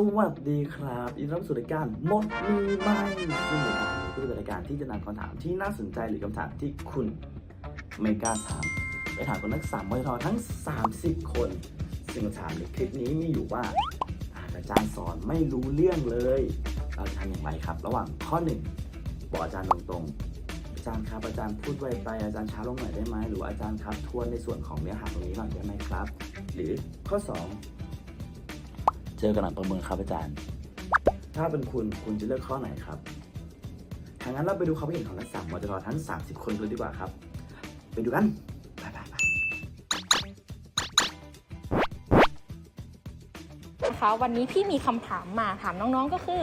สวัสดีครับยินดีต้อนรับสู่รายการหมดมีไหมซึ่งรายการนี้ก็จะเป็นรายการที่จะนำคำถามที่น่าสนใจหรือคำถามที่คุณไม่กล้าถามไปถามคนนักสามวททั้ง 30 คน ซึ่งคำถามในคลิปนี้มีอยู่ว่าอาจารย์สอนไม่รู้เรื่องเลย เราจะทำอย่างไรครับ ระหว่างข้อหนึ่งบอกอาจารย์ตรงๆ อาจารย์ครับอาจารย์พูดไวไปอาจารย์ช้าลงหน่อยได้ไหมหรือว่าอาจารย์ครับทวนในส่วนของเนื้อหาตรงนี้หน่อยได้ไหมครับ หรือข้อ 2 เจอกันหลังประเมินครับอาจารย์ ถ้าเป็นคุณคุณจะเลือกข้อไหนครับทางนั้นเราไปดูความคิดเห็นของนักสามมอเตอร์ทั้ง 30 คนเลยดีกว่าครับ ไปดูกันไปไปไปนะคะวันนี้พี่มีคำถามมาถามน้องๆก็คือ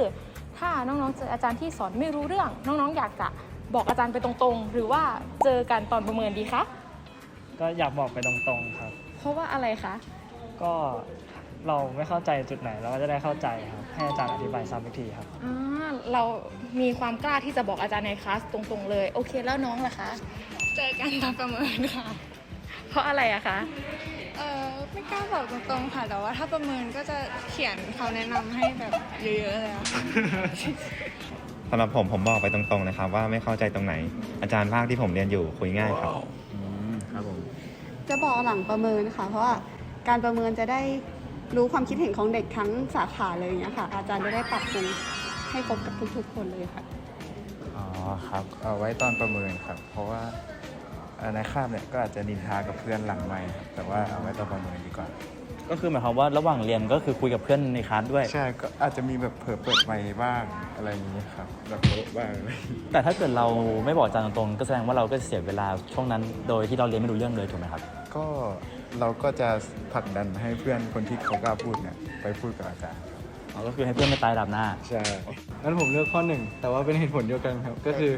ถ้าน้องๆเจออาจารย์ที่สอนไม่รู้เรื่อง น้องๆ อยากจะบอกอาจารย์ไปตรงๆ หรือว่าเจอกันตอนประเมินดีคะก็อยากบอกไปตรงๆครับ เพราะว่าอะไรคะก็ เราไม่เข้าใจจุดไหนเราก็จะได้เข้าใจครับ ให้อาจารย์อธิบายซ้ำอีกทีครับ อ่าเรามีความกล้าที่จะบอกอาจารย์ในคลาสตรงๆ เลย โอเคแล้วน้องล่ะคะ เจอกันตอนประเมินค่ะ เพราะอะไรอะคะ เออไม่กล้าบอกตรงๆค่ะ แต่ว่าถ้าประเมินก็จะเขียนเขาแนะนำให้แบบเยอะๆเลยอะค่ะ สำหรับผมผมบอกไปตรงๆนะครับ ว่าไม่เข้าใจตรงไหน อาจารย์ภาคที่ผมเรียนอยู่คุยง่ายครับอืมครับผม จะบอกหลังประเมินค่ะ เพราะว่าการประเมินจะได้ รู้ความคิดเห็นของเด็กทั้งสาขาเลยอย่างเงี้ยค่ะ อาจารย์จะได้ปรับปรุงให้ครบกับทุกๆ คนเลยค่ะ อ๋อครับ เอาไว้ตอนประเมินครับ เพราะว่าเอ่อในคาบเนี่ยก็อาจจะนินทากับเพื่อนหลังไม่ครับแต่ว่าเอาไว้ตอนประเมินดีกว่า ก็คือหมายความว่าระหว่างเรียนก็คือคุยกับเพื่อนในคลาสด้วย ใช่ก็อาจจะมีแบบเผลอเปิดไมค์บ้างอะไรอย่างนี้ครับแบบโป๊ะบ้างอะไรอย่างนี้แต่ถ้าเกิดเราไม่บอกอาจารย์ตรงๆก็แสดงว่าเราก็เสียเวลาช่วงนั้นโดยที่เราเรียนไม่รู้เรื่องเลยถูกไหมครับ ก็เราก็จะผลักดันให้เพื่อนคนที่เขากล้าพูดเนี่ยไปพูดกับอาจารย์อ๋อก็คือให้เพื่อนไม่ตายดับหน้า ใช่ งั้นผมเลือกข้อหนึ่งแต่ว่าเป็นเหตุผลเดียวกันครับ ก็คือ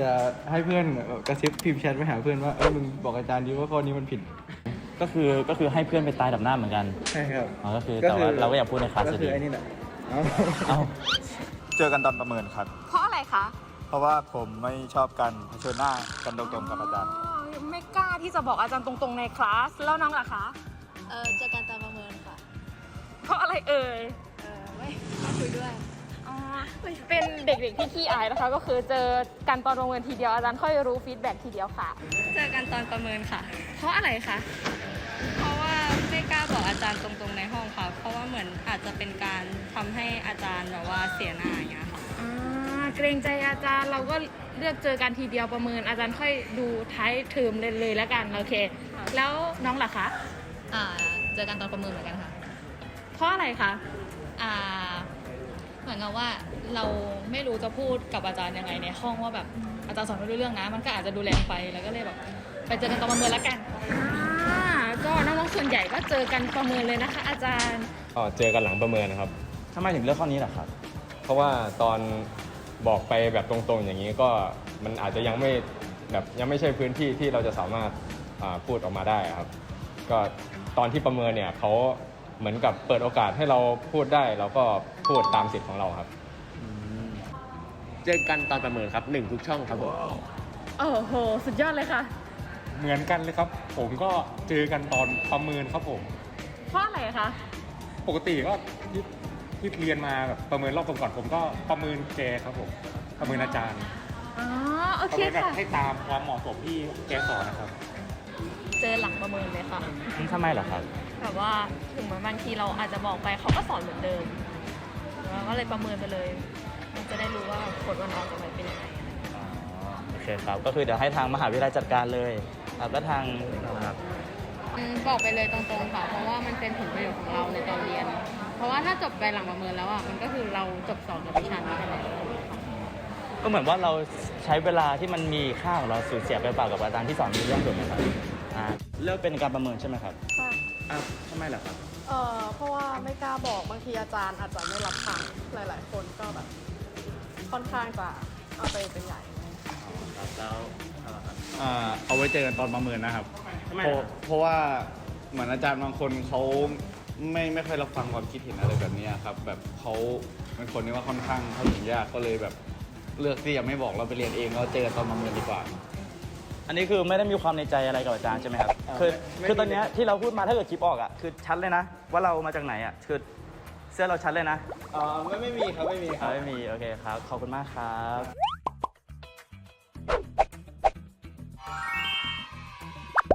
จะให้เพื่อนเอ่อกระซิบพิมพ์แชทไปหาเพื่อนว่าเออมึงบอกอาจารย์ดีว่าข้อนี้มันผิดก็คือก็คือให้เพื่อนไปตายดับหน้าเหมือนกันใช่ครับอ๋อก็คือแต่ว่าเราก็อยากพูดในคลาสก็จะคืดีอไอ้นี่แหละเอ้าเจอกันตอนประเมินครับ เพราะอะไรคะ เพราะว่าผมไม่ชอบการเผชิญหน้ากันตรงๆกับอาจารย์อ๋อไม่กล้า ที่จะบอกอาจารย์ตรงๆในคลาสแล้วน้องล่ะคะเออเจอกันตอนประเมินค่ะ เพราะอะไรเอ่ยเออไม่ไม่คุยด้วยอ๋อเป็นเด็กๆที่ขี้อายนะคะ ก็คือเจอกันตอนประเมินทีเดียวอาจารย์ค่อยรู้ฟีดแบ็กทีเดียวค่ะ เจอกันตอนประเมินค่ะ เพราะอะไรคะเพราะว่าไม่กล้าบอกอาจารย์ตรงๆในห้องค่ะ เพราะว่าเหมือนอาจจะเป็นการทำให้อาจารย์แบบว่าเสียหน้าอย่างเงี้ยค่ะอ่าเกรงใจอาจารย์เราก็ เลือกเจอกันทีเดียวประเมิน อาจารย์ค่อยดูท้ายเทอมเลยเลยแล้วกันโอเคค่ะแล้วน้องล่ะคะอ่าเจอกันตอนประเมินเหมือนกันค่ะ เพราะอะไรคะอ่าเหมือนกับว่าเราไม่รู้จะพูดกับอาจารย์ยังไงในห้องว่าแบบอาจารย์สอนไม่รู้เรื่องนะ มันก็อาจจะดูแรงไปแล้วก็เลยแบบไปเจอกันตอนประเมินแล้วกันอ่าก็น้องๆส่วนใหญ่ก็เจอกันประเมินเลยนะคะ อาจารย์ ก็เจอกันหลังประเมินนะครับ ทำไมถึงเลือกข้อนี้ล่ะครับ เพราะว่าตอน บอกไปแบบตรงๆอย่างนี้ก็มันอาจจะยังไม่แบบยังไม่ใช่พื้นที่ที่เราจะสามารถอ่าพูดออกมาได้ครับ ก็ตอนที่ประเมินเนี่ยเขาเหมือนกับเปิดโอกาสให้เราพูดได้เราก็พูดตามสิทธิ์ของเราครับ เจอกันตอนประเมินครับหนึ่งทุกช่องครับผมโอ้โห สุดยอดเลยค่ะ เหมือนกันเลยครับ ผมก็เจอกันตอนประเมินครับผม เพราะอะไรคะ ปกติก็ ที่ที่เรียนมาแบบประเมินรอบก่อนๆผมก็ประเมินแกครับผมประเมินอาจารย์อ๋อโอประเคเมินแบบค่ะให้ตามความเหมาะสมที่แกสอนนะครับ เจอหลังประเมินเลยค่ะทำไมล่ะครับ แบบว่าถึงแม้บางทีเราอาจจะบอกไปเขาก็สอนเหมือนเดิมเราก็เลยประเมินไปเลย มันจะได้รู้ว่าผลวันออกจะไปเป็นยังไงอ๋อโอเคครับ ก็คือเดี๋ยวให้ทางมหาวิทยาลัยจัดการเลยครับแล้วทางนะครับ อืมบอกไปเลยตรงๆค่ะ เพราะว่ามันเป็นผลประโยชน์ของเราในตอนเรียน เพราะว่าถ้าจบไปหลังประเมินแล้วอะมันก็คือเราจบสองกับวิชานี้ไปแล้วก็เหมือนว่าเราใช้เวลาที่มันมีค่าของเราสูญเสียไปเปล่ากับอาจารย์ที่สอนมีเรื่องถูกไหมครับอ่าเลือกเป็นการประเมินใช่ไหมครับใช่อ่าทำไมล่ะครับเอ่อเพราะว่าไม่กล้าบอกบางทีอาจารย์อาจจะไม่รับฟังหลาย ๆ คนก็แบบค่อนข้างจะเอาไปเป็นใหญ่แล้วอ่าเอาไว้เจอกันตอนประเมินนะครับทำไมเพราะล่ะเพราะว่าเหมือนอาจารย์บางคนเขา ไม่ไม่ค่อยรับฟังความคิดเห็นอะไรแบบนี้ครับ แบบเขาเป็นคนที่ว่าค่อนข้างเข้าถึงยากก็เลยแบบเลือกที่จะไม่บอกเราไปเรียนเองเราเจอกันตอนประเมินดีกว่า อันนี้คือไม่ได้มีความในใจอะไรกับอาจารย์ใช่ไหมครับอ่าคือไม่คือตอนไม่เนี้ยที่เราพูดมาถ้าเกิดคลิปออกอะคือชัดเลยนะ ว่าเรามาจากไหนอะคือสื้อเราชัดเลยนะอ๋อไม่ไม่มีครับไม่มีคอ่ารับไม่มีโอเคครับขอบคุณมากครับ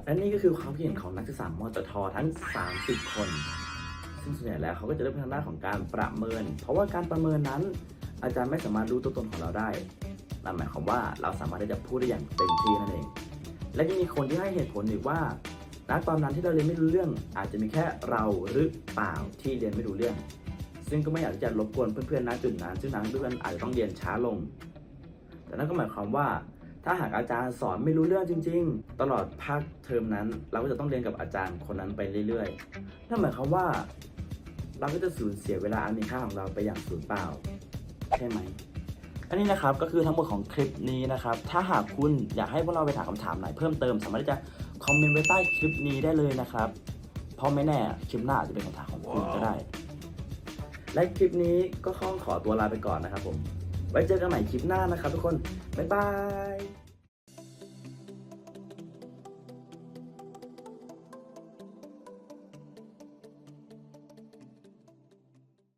และนี่ก็คือความคิดเห็นของนักศึกษามอตททั้ง 30 คน ซึ่งส่วนใหญ่แล้วเขาก็จะเลือกทางด้านของการประเมิน เพราะว่าการประเมินนั้น อาจารย์ไม่สามารถรู้ตัวตนของเราได้นั่นหมายความว่าเราสามารถที่จะพูดได้อย่างเต็มที่นั่นเอง และยังมีคนที่ให้เหตุผลอีกว่าณตอนนั้นที่เราเรียนไม่รู้เรื่อง อาจจะมีแค่เราหรือเปล่าที่เรียนไม่รู้เรื่อง ซึ่งก็ไม่อยากจะรบกวนเพื่อนๆณจุดนั้นซึ่งนั้นเพื่อนอาจจะต้องเรียนช้าลง แต่นั่นก็หมายความว่า ถ้าหากอาจารย์สอนไม่รู้เรื่องจริง ๆ ตลอดภาคเทอมนั้น เราก็จะต้องเรียนกับอาจารย์คนนั้นไปเรื่อยๆนั่นหมายความว่า เราก็จะสูญเสียเวลาอันมีค่าของเราไปอย่างสูญเปล่า ใช่ไหม อันนี้นะครับก็คือทั้งหมดของคลิปนี้นะครับ ถ้าหากคุณอยากให้พวกเราไปถามคำถามไหนเพิ่มเติม สามารถที่จะคอมเมนต์ไว้ใต้คลิปนี้ได้เลยนะครับ เพราะไม่แน่คลิปหน้าอาจจะเป็นคำถามของคุณก็ได้ และคลิปนี้ก็ข้องขอตัวลาไปก่อนนะครับผม ไว้เจอกันใหม่คลิปหน้านะครับ ทุกคน บ๊ายบาย